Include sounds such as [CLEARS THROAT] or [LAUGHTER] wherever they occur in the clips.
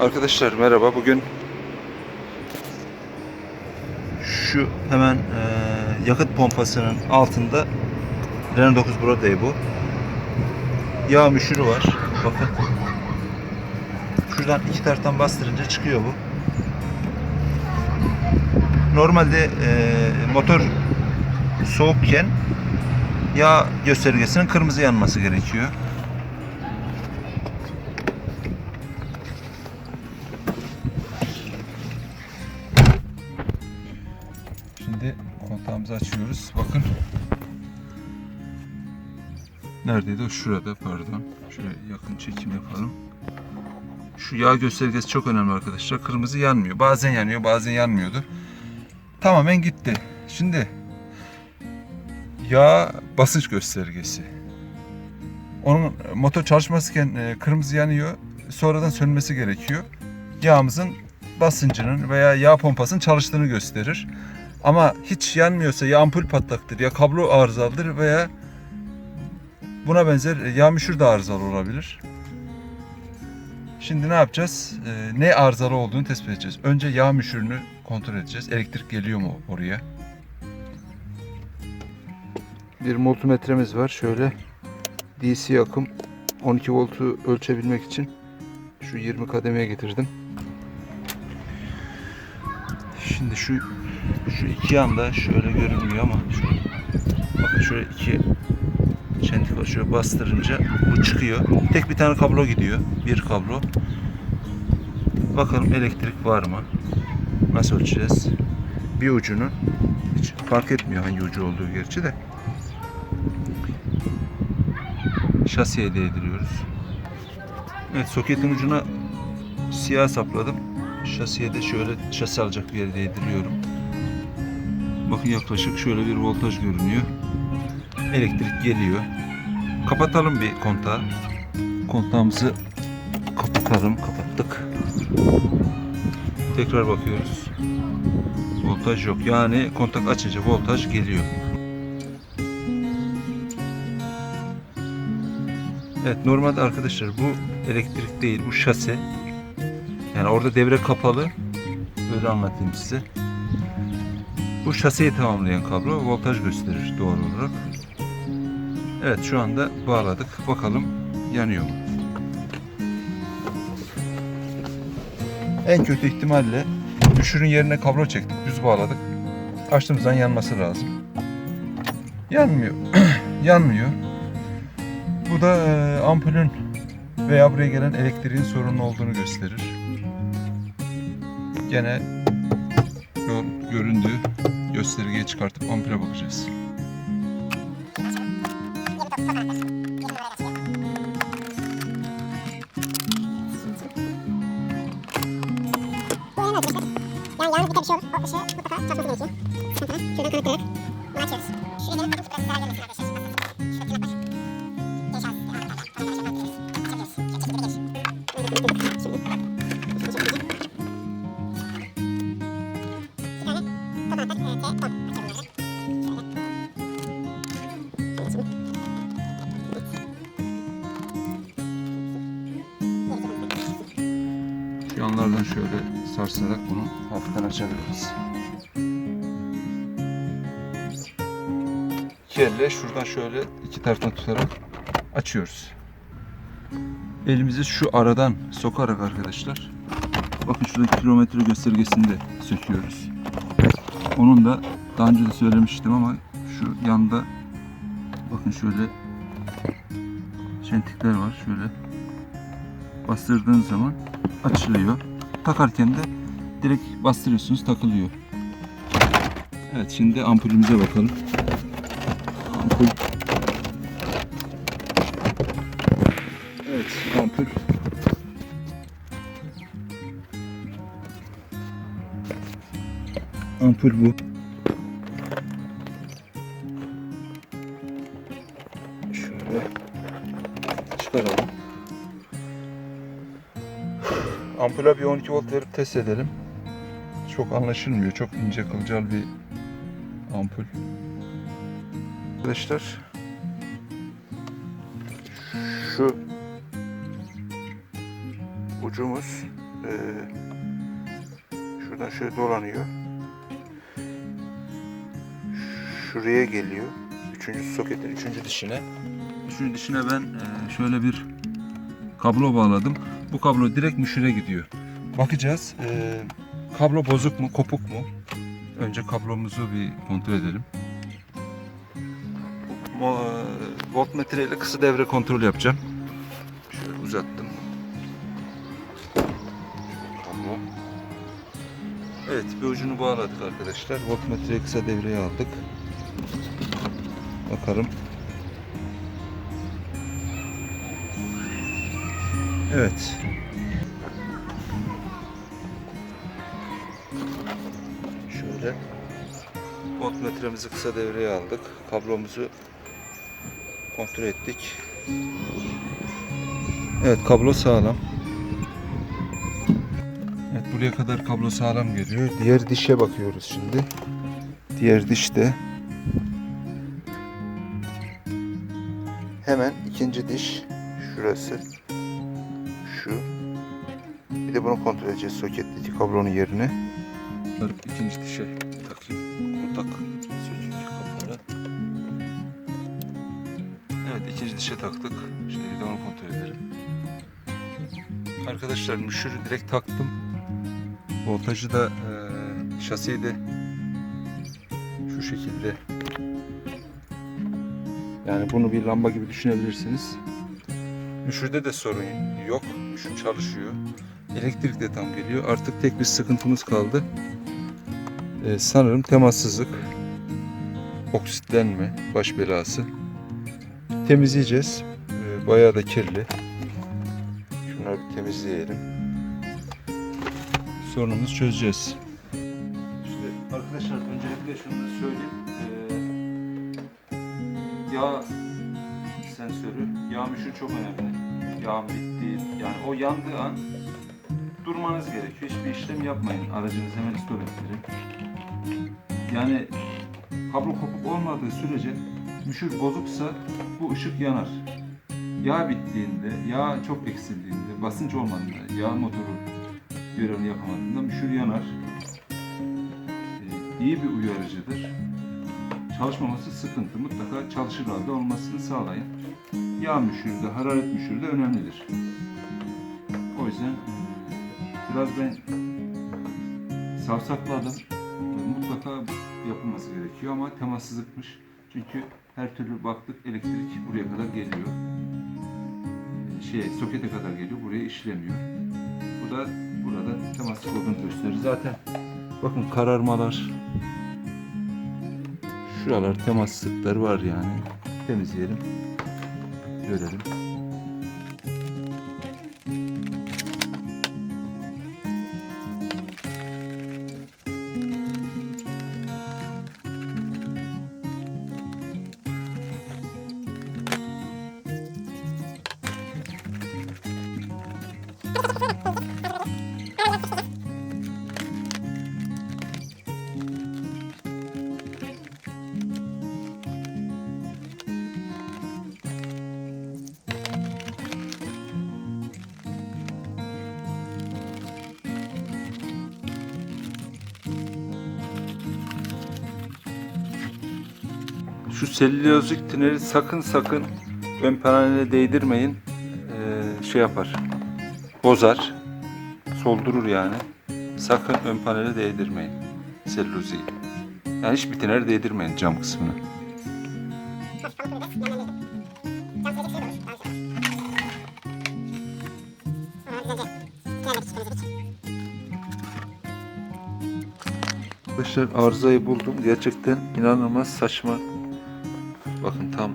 Arkadaşlar merhaba. Bugün şu hemen e, yakıt pompasının altında Renault 9 Broadway bu. Yağ müşürü var. Bakın. Şuradan iki taraftan bastırınca çıkıyor bu. Normalde e, motor soğukken yağ göstergesinin kırmızı yanması gerekiyor. Neredeydi o? Şurada pardon. Şöyle yakın çekim yapalım. Şu yağ göstergesi çok önemli arkadaşlar. Kırmızı yanmıyor. Bazen yanıyor, bazen yanmıyordu. Tamamen gitti. Şimdi yağ basınç göstergesi. Onun motor çalışmasıyken e, kırmızı yanıyor. Sonradan sönmesi gerekiyor. Yağımızın basıncının veya yağ pompasının çalıştığını gösterir. Ama hiç yanmıyorsa ya ampul patlaktır ya kablo arızalıdır veya buna benzer yağ müşür de arızalı olabilir. Şimdi ne yapacağız? Ee, ne arızalı olduğunu tespit edeceğiz. Önce yağ müşürünü kontrol edeceğiz. Elektrik geliyor mu oraya? Bir multimetremiz var. Şöyle DC akım 12 voltu ölçebilmek için şu 20 kademeye getirdim. Şimdi şu şu iki yanda şöyle görünmüyor ama şu, bakın şöyle iki. Şöyle bastırınca bu çıkıyor. Tek bir tane kablo gidiyor. Bir kablo. Bakalım elektrik var mı? Nasıl ölçeceğiz? Bir ucunun hiç fark etmiyor hangi ucu olduğu gerçi de. Şasiye değdiriyoruz. Evet soketin ucuna siyah sapladım. Şasiye de şöyle şasi alacak bir yere değdiriyorum. Bakın yaklaşık şöyle bir voltaj görünüyor. Elektrik geliyor. Kapatalım bir kontağı. Kontağımızı kapatalım. Kapattık. Tekrar bakıyoruz. Voltaj yok. Yani kontak açınca voltaj geliyor. Evet normalde arkadaşlar bu elektrik değil bu şase. Yani orada devre kapalı. Böyle anlatayım size. Bu şaseyi tamamlayan kablo voltaj gösterir doğal olarak. Evet şu anda bağladık. Bakalım yanıyor mu? En kötü ihtimalle düşürün yerine kablo çektik. Düz bağladık. Açtığımızdan yanması lazım. Yanmıyor. [CLEARS THROAT] Yanmıyor. Bu da e, ampulün veya buraya gelen elektriğin sorunlu olduğunu gösterir. Gene gör- göründüğü göstergeyi çıkartıp ampule bakacağız. Çalışması gerekiyor. Sıkıntılı. Şuradan kanıtlayarak bunu açıyoruz. Şuraya gelip biraz daha gelmesin arkadaşlar. Şurada tırnak sarsarak bunu hafiften açabiliriz. İki elle şuradan şöyle iki taraftan tutarak açıyoruz. Elimizi şu aradan sokarak arkadaşlar. Bakın şuradaki kilometre göstergesini de söküyoruz. Onun da daha önce de söylemiştim ama şu yanda bakın şöyle çentikler var şöyle bastırdığın zaman açılıyor. Takarken de direkt bastırıyorsunuz takılıyor. Evet şimdi ampulümüze bakalım. Ampul. Evet ampul. Ampul bu. Şöyle çıkaralım. Ampule bir 12 volt verip test edelim. Çok anlaşılmıyor. Çok ince kılcal bir ampul. Arkadaşlar şu ucumuz e, şuradan şöyle dolanıyor. Şuraya geliyor. Üçüncü soketin üçüncü dişine. Üçüncü dişine ben e, şöyle bir kablo bağladım. Bu kablo direkt müşüre gidiyor. Bakacağız. e, kablo bozuk mu, kopuk mu? Önce kablomuzu bir kontrol edelim. E, voltmetre ile kısa devre kontrol yapacağım. Şöyle uzattım. Kablo. Evet bir ucunu bağladık arkadaşlar. Voltmetreyi kısa devreye aldık. Bakalım. Evet. Şöyle. Voltmetremizi kısa devreye aldık. Kablomuzu kontrol ettik. Evet kablo sağlam. Evet buraya kadar kablo sağlam geliyor. Diğer dişe bakıyoruz şimdi. Diğer dişte hemen ikinci diş şurası. Bunu kontrol edeceğiz soketteki kablonun yerine. İkinci dişe takayım. Kontak sökük kabloları. Evet ikinci dişe taktık. Şimdi de onu kontrol edelim. Arkadaşlar müşürü direkt taktım. Voltajı da eee şasiyi de şu şekilde. Yani bunu bir lamba gibi düşünebilirsiniz. Müşürde de sorun yok. Müşür çalışıyor. Elektrik de tam geliyor. Artık tek bir sıkıntımız kaldı. Ee, sanırım temassızlık. Oksitlenme, baş belası. Temizleyeceğiz. Ee, bayağı da kirli. Şunları bir temizleyelim. Sorunumuzu çözeceğiz. İşte arkadaşlar öncelikle şunu söyleyeyim. Ee, yağ sensörü, yağ müşür çok önemli. Yağın bittiği, yani o yandığı an durmanız gerekiyor. Hiçbir işlem yapmayın. Aracınızı hemen stop ettirin. Yani kablo kopuk olmadığı sürece müşür bozuksa bu ışık yanar. Yağ bittiğinde, yağ çok eksildiğinde, basınç olmadığında, yağ motoru görevini yapamadığında müşür yanar. Ee, iyi bir uyarıcıdır. Çalışmaması sıkıntı. Mutlaka çalışır halde olmasını sağlayın. Yağ müşürü de, hararet müşürü de önemlidir. O yüzden biraz ben savsakladım. Mutlaka yapılması gerekiyor ama temassızlıkmış. Çünkü her türlü baktık elektrik buraya kadar geliyor. Şey, sokete kadar geliyor, buraya işlemiyor. Bu da burada temassızlık olduğunu gösterir. Zaten bakın kararmalar, şuralar temassızlıklar var yani. Temizleyelim, görelim. Şu selülozik tüneli sakın sakın ön panele değdirmeyin. Ee, şey yapar. Bozar. Soldurur yani. Sakın ön panele değdirmeyin. Selüloziği. Yani hiçbir tünele değdirmeyin cam kısmını. Arkadaşlar arızayı buldum. Gerçekten inanılmaz saçma. Bakın tam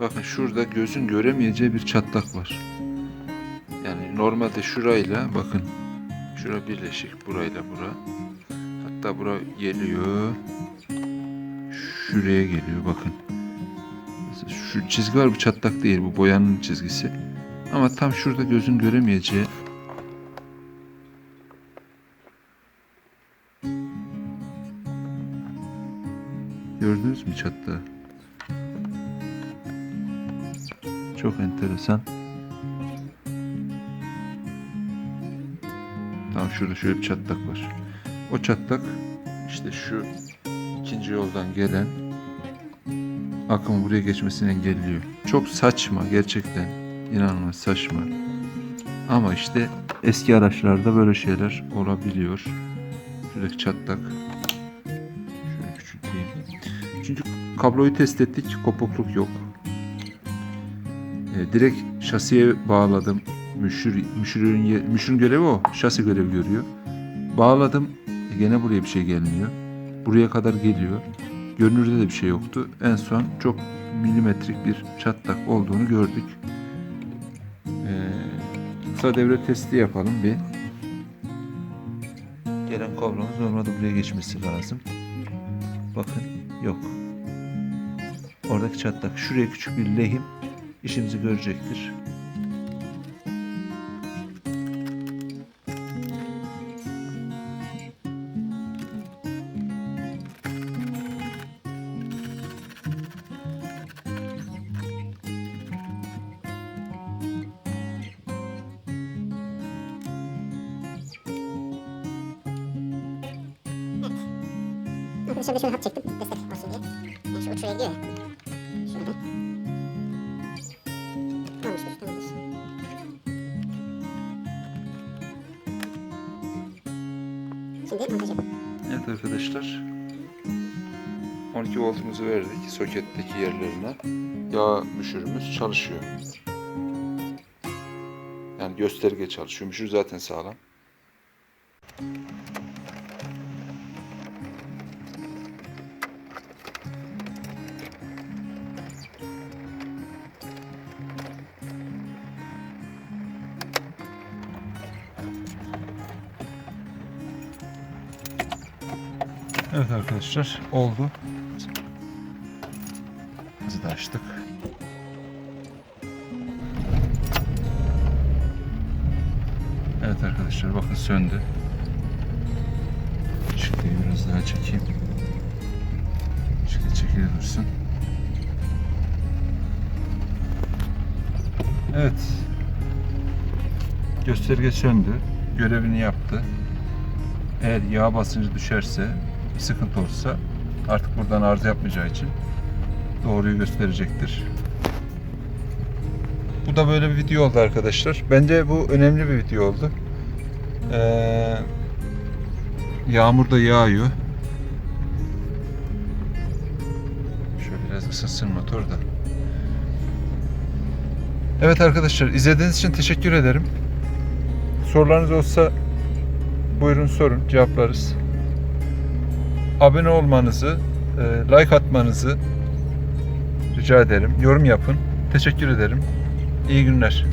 Bakın şurada gözün göremeyeceği bir çatlak var. Yani normalde şurayla bakın şura birleşik burayla bura. Hatta bura geliyor. Şuraya geliyor bakın. Şu çizgi var bu çatlak değil bu boyanın çizgisi. Ama tam şurada gözün göremeyeceği Gördünüz mü çatlağı? Çok enteresan. Tam şurada şöyle bir çatlak var. O çatlak işte şu ikinci yoldan gelen akımın buraya geçmesini engelliyor. Çok saçma gerçekten. İnanılmaz saçma. Ama işte eski araçlarda böyle şeyler olabiliyor. Şuradaki çatlak. Şöyle küçülteyim. Çünkü kabloyu test ettik. Kopukluk yok. E, direkt şasiye bağladım. Müşür, müşürün, müşürün görevi o. Şasi görevi görüyor. Bağladım. E, gene buraya bir şey gelmiyor. Buraya kadar geliyor. Görünürde de bir şey yoktu. En son çok milimetrik bir çatlak olduğunu gördük. E, kısa devre testi yapalım bir. Gelen kablomuz normalde buraya geçmesi lazım. Bakın yok. Oradaki çatlak şuraya küçük bir lehim işimizi görecektir. Arkadaşlar şöyle hat çektim. Destek olsun diye. Yani şu uç şuraya gidiyor ya. Şöyle. Arkadaşlar. 12 voltumuzu verdik soketteki yerlerine. Yağ müşürümüz çalışıyor. Yani gösterge çalışıyor. Müşür zaten sağlam. Evet arkadaşlar oldu. Hızı da açtık. Evet arkadaşlar bakın söndü. Çıkıyı biraz daha çekeyim. Çıkı çekili dursun. Evet. Gösterge söndü. Görevini yaptı. Eğer yağ basıncı düşerse, bir sıkıntı olursa artık buradan arıza yapmayacağı için doğruyu gösterecektir. Bu da böyle bir video oldu arkadaşlar. Bence bu önemli bir video oldu. Ee, yağmur da yağıyor. Şöyle biraz ısınsın motor da. Evet arkadaşlar izlediğiniz için teşekkür ederim. Sorularınız olsa buyurun sorun cevaplarız. Abone olmanızı, e, like atmanızı rica ederim. Yorum yapın. Teşekkür ederim. İyi günler.